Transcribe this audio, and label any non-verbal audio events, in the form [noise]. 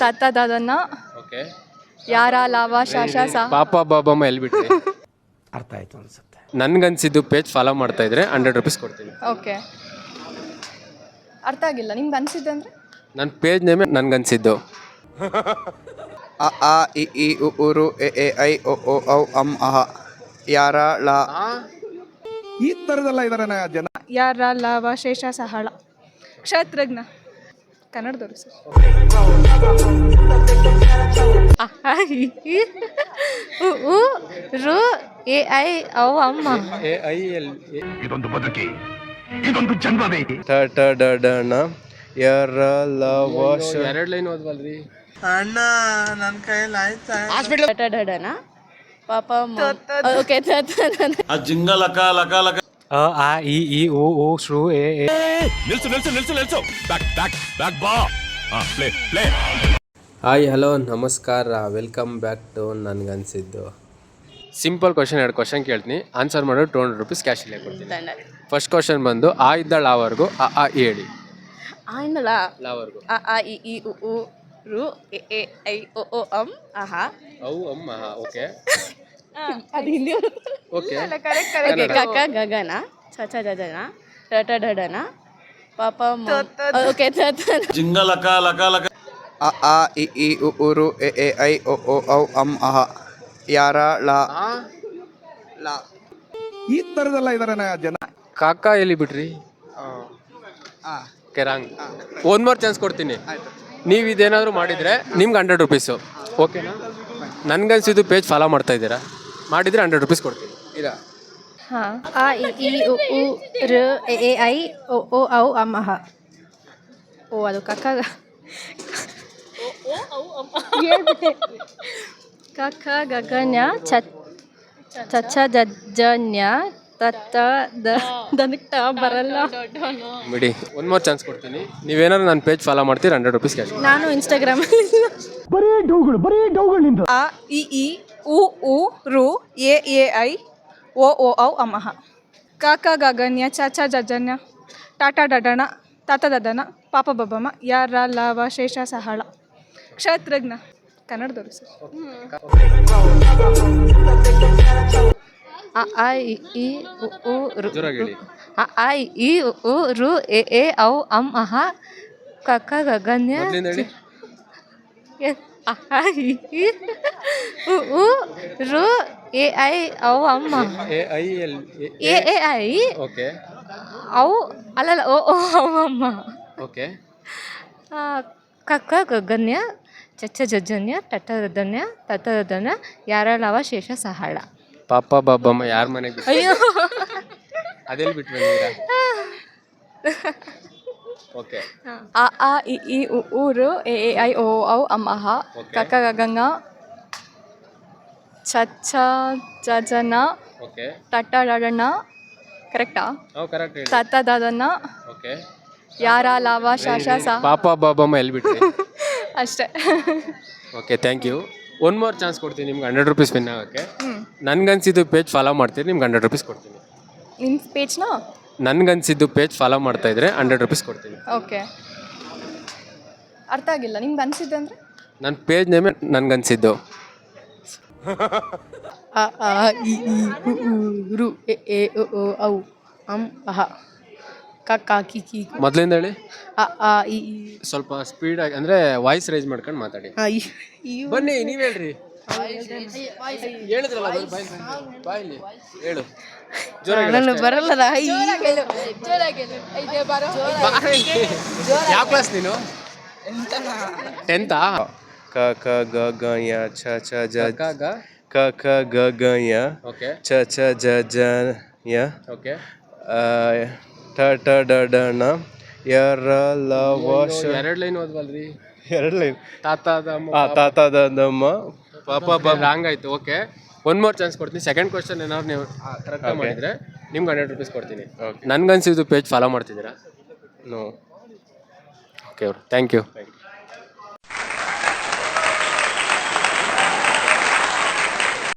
ತಾತ ದಾದನ ಓಕೆ. ಯಾರ ಲಾವ ಶಾಶ ಸಾ ಪಾಪ ಬಾಬಮ್ಮ ಎಲ್ಲಿ ಬಿಟ್ರಿ ಅರ್ಥ ಆಯ್ತು ಅನ್ಸುತ್ತೆ. ನನ್ಗನ್ಸಿದ್ದು ಪೇಜ್ ಫಾಲೋ ಮಾಡ್ತಾ ಇದ್ರೆ ಹಂಡ್ರೆಡ್ ರುಪೀಸ್ ಕೊಡ್ತೀನಿ. ಓಕೆ. ಅರ್ಥ ಆಗಿಲ್ಲ ನಿಮ್ಗೆ ಅನ್ಸಿದ್ದೆ ಅಂದ್ರೆ? ನನ್ನ ಪೇಜ್ ನೇಮೇ ನನ್ಗನ್ಸಿದ್ದು. ಅ ಆ ಇ ಈ ಉ ಊರು ಎ ಎ ಐ ಒ ಓ ಔ ಅಂ ಅಹ. ಯಾರ ಲ ಈ ತರದಲ್ಲ ಇದಾರೆ ಜನ ಯಾರ ಲಾವ ಶೇಷ ಸಹಳ. ಕ್ಷೇತ್ರಜ್ಞ. ಕನ್ನಡದವರು ಸರ್. ಉ ರು ಎ ಐ ಔ ಅಮ್ಮ ಎ ಐ ಎಲ್ ಇದೊಂದು ಬದುಕಿ ಇದೊಂದು ಜನ್ಮವೇ. ಟ ಟ ಡ ಡ ಣ ಯರ ಲ ವ ಶ ಎರಡು ಲೈನ್ ಓದ್ವಲ್ರಿ. ಡಡನ ಪಾಪ ಓಕೆ ಅ ಆ ಇ ಈ ಉ ಉ ಶ್ರು ಎ ಎ ನಿಲ್ಸು ನಿಲ್ಸು ನಿಲ್ಸು ನಿಲ್ಸು. ಬ್ಯಾಕ್ ಬ್ಯಾಕ್ ಬ್ಯಾಕ್ ಬಾ ಪ್ಲೇ ಪ್ಲೇ ಹಾಯ್ ಹಲೋ ನಮಸ್ಕಾರ. ವೆಲ್ಕಮ್ ಬ್ಯಾಕ್ ಟು ನನ್ಗನ್ಸಿದ್ದು. ಸಿಂಪಲ್ ಕ್ವಶನ್ ಎರಡು ಕ್ವಶನ್ ಕೇಳ್ತೀನಿ. ಆನ್ಸರ್ ಮಾಡೋದು ಟೂ ಹಂಡ್ರೆಡ್ ರುಪೀಸ್ ಕ್ಯಾಶ್ ಇಲ್ಲೇ ಕೊಡ್ತೀನಿ. ಫಸ್ಟ್ ಕ್ವಶನ್ ಬಂದು ಆ ಇದ್ದ ಲಾವರ್ಗು ಅ ಆ ಇ ಹೇಳಿ ಆಯ್ನಲ್ಲ ಲಾವರ್ಗು ಅ ಆ ಇ ಈ ಉ ಉ ರು ಎ ಎ ಐ ಓ ಓ ಅಂ ಆಹ ಅವು ಅಮ್ಮ ಓಕೆ. [laughs] ಅದು ಹಿಂದಿ ಓಕೆ ಓಕೆ ಕಕ್ಕ ಗಗನ ಚಚ ಚ ಜನ ಟ ಟ ಡಡನ ಪಾಪ ಓಕೆ ಅ ಆ ಇ ಈ ಉ ಊರು ಎ ಎ ಐ ಒ ಓ ಔ ಅಂ ಅಹ. ಯಾರ ಲ ಲ. ಈ ತರದಲ್ಲ ಇದಾರೆ ಜನ. ಕಾಕ ಎಲ್ಲಿ ಬಿಡ್ರಿ ಆ. ಕೆರಾಂಗ್. ಒನ್ ಮೋರ್ ಚಾನ್ಸ್ ಕೊಡ್ತೀನಿ. ನೀವು ಇದೇನಾದರೂ ಮಾಡಿದರೆ ನಿಮ್ಗೆ ಹಂಡ್ರೆಡ್ ರುಪೀಸು ಓಕೆನಾ ನನ್ಗನ್ಸಿದ್ದು ಪೇಜ್ ಫಾಲೋ ಮಾಡ್ತಾ ಇದ್ದೀರಾ? ಮಾಡಿದರೆ ಹಂಡ್ರೆಡ್ ರುಪೀಸ್ ಕೊಡ್ತೀನಿ. ಇಲ್ಲ ಹಾಂ. ಆ ಇ ಈ ಉ ಉ ರ ಎ ಎ ಐ ಒ ಓ ಔ ಅಮ್ಮ ಹ. ಓ ಅದು ಕಕ್ಕ ಹೇಳ್ಬಿಟ್ಟೆ. ಕಕ್ಕ ಗಗನ್ಯ ಚ ಚಚ್ಚ ಜಜ್ಜನ್ಯ ತತ್ತ ದ ದನಕ್ಟ ಬರಲ್ಲ. ಬಿಡಿ ಒನ್ ಮೋರ್ ಚಾನ್ಸ್ ಕೊಡ್ತೀನಿ. ನೀವೇನಾದ್ರು ನನ್ನ ಪೇಜ್ ಫಾಲೋ ಮಾಡ್ತೀರಿ ಹಂಡ್ರೆಡ್ ರುಪೀಸ್ ಕ್ಯಾಶ್ ನಾನು ಇನ್ಸ್ಟಾಗ್ರಾಮಲ್ಲಿ ಆ ಇ ಈ ಉ ಉ ರು ಎ ಎ ಐ ಓ ಓ ಔ ಅಮಹ ಕಾಕ ಗಗನ್ಯ ಚಾಚಾ ಜಜನ್ಯ ಟಾಟಾ ಡಡಣ ತಾತ ದದನ ಪಾಪ ಬಬ್ಬಮ್ಮ ಯಾರ ಲಾವ ಶೇಷ ಸಹಳ ಕ್ಷೇತ್ರಜ್ಞ ಕನ್ನಡದವರು ಸರ್. ಅ ಆ ಇ ಈ ಉ ಉ ರು ಅ ಆ ಇ ಈ ಉ ಉ ರು ಎ ಎ ಔ ಅಂ ಅಹ ಕಕ್ಕ ಗಗನ್ಯ ಮೊದಲಿಂದ ಹೇಳಿ ಎ- ಅ ಆ ಇ ಉ ಉ ರು ಎ ಐ ಔ ಅಮ್ಮ. ಎ ಐ ಎಲ್ ಎ ಎ ಐ. ಓಕೆ. ಅವು ಅಲ್ಲಲ್ಲ ಓ ಓ ಔ ಅಮ್ಮ. ಓಕೆ. ಕಕ್ಕ ಗಗನ್ಯ ಚಚ್ಚ ಜಜ್ಜನ್ಯ ಟಟ್ಟರದನ್ಯ ತತ್ತದನ್ಯ ಯಾರಳವ ಶೇಷ ಸಹಾಳ. ಪಾಪ ಬಾಬಮ್ಮ ಯಾರ ಮನೆಗೆ ಅಯ್ಯೋ. ಅದೆಲ್ಲ ಬಿಟ್ಟು ಬಂದಿರಾ ಓಕೆ [laughs] ಅ ಆ ಇ ಈ ಉ ಊರು ಎ ಎ ಐ ಓ ಔ ಅಮ್ಮಹ Okay. ಕಕ್ಕ ಚ ಚಚ್ಚ ಜಜನ ಓಕೆ ಟಟ್ಟ ಡಡಣ್ಣ ಕರೆಕ್ಟಾ ನಾವು ಕರೆಕ್ಟ್ ಹೇಳಿ ತತ್ತ ದದನ್ನ ಓಕೆ ಯಾರ ಲಾವ ಶಾಶ ಸ? ಪಾಪ ಬಾಬಮ್ಮ ಎಲ್ಲಿ ಬಿಟ್ರಿ [laughs] ಅಷ್ಟೇ. Okay thank you one more chance ಕೊಡ್ತೀನಿ ನಿಮ್ಗೆ ಹಂಡ್ರೆಡ್ ರುಪೀಸ್ ವಿನ್ ಆಗೋಕ್ಕೆ. ನನಗನ್ಸಿದ್ದು ಪೇಜ್ ಫಾಲೋ ಮಾಡ್ತೀರಿ ನಿಮ್ಗೆ ಹಂಡ್ರೆಡ್ ರುಪೀಸ್ ಕೊಡ್ತೀನಿ. ನಿಮ್ಮ ಪೇಜ್ನ ನನ್ಗನ್ಸಿದ್ದು ಪೇಜ್ ಫಾಲೋ ಮಾಡ್ತಾ ಇದ್ರೆ ಹಂಡ್ರೆಡ್ ರುಪೀಸ್ ಕೊಡ್ತೀನಿ. ಓಕೆ ಅರ್ಥ ಆಗಿಲ್ಲ. ನಿಮ್ಗೆ ಅನಿಸಿದ್ದೆ ಅಂದರೆ? ನನ್ನ ಪೇಜ್ ನೇಮೇ ನನ್ಗನ್ಸಿದ್ದು. ಅ ಆ ಇ ಈ ಉ ಉ ರು ಎ ಎ ಒ ಓ ಔ ಅಂ ಅಹ ಕಕ್ಕ ಕಿ ಕಿ ಮೊದಲಿಂದ ಹೇಳಿ. ಅ ಆ ಇ ಈ ಸ್ವಲ್ಪ ಸ್ಪೀಡಾಗಿ ಅಂದರೆ ವಾಯ್ಸ್ ರೈಸ್ ಮಾಡ್ಕೊಂಡು ಮಾತಾಡಿ. ಆ, ಇ ಈ ಬನ್ನಿ ನೀವು ಹೇಳ್ರಿ. ಹೇಳಿದ್ರಲ್ಲ ಬಾಯಲ್ಲಿ ಹೇಳು. ಜೋರಾಗಿ ನಾನು ಬರಲ್ಲದ ಈ ಯಾವ ಕ್ಲಾಸ್ ನೀನು? ಟೆಂತಾ ಕ ಕ ಗ ಗ ಯ ಛ ಛ ಜ ಕ ಗ? ಕ ಕ ಗ ಗ ಯ ಓಕೆ ಛ ಛ ಜ ಜ ಯ ಓಕೆ ಟ ಟ ಡ ಡ ನ ಯ ರ ಲ ವ ಶ. ಎರಡು ಲೈನ್ ಓದ್ವಲ್ರಿ. ಎರಡು ಲೈನ್. ತಾತ ತಾತ ದಮ್ಮ ಪಾಪ ರಾಂಗ್ ಆಯ್ತು ಓಕೆ ಒನ್ ಮೋರ್ ಚಾನ್ಸ್ ಕೊಡ್ತೀನಿ. ಸೆಕೆಂಡ್ ಕ್ವಶನ್ ಏನಾದ್ರು ನೀವು ಕರೆಕ್ಟ್ ಮಾಡಿದ್ರೆ ನಿಮ್ಗೆ ಹಂಡ್ರೆಡ್ ರುಪೀಸ್ ಕೊಡ್ತೀನಿ. ನನ್ಗನ್ಸಿದ್ದು ಪೇಜ್ ಫಾಲೋ ಮಾಡ್ತಿದ್ದೀರಾ? ನೋ ಓಕೆ ಅವ್ರು ಥ್ಯಾಂಕ್ ಯು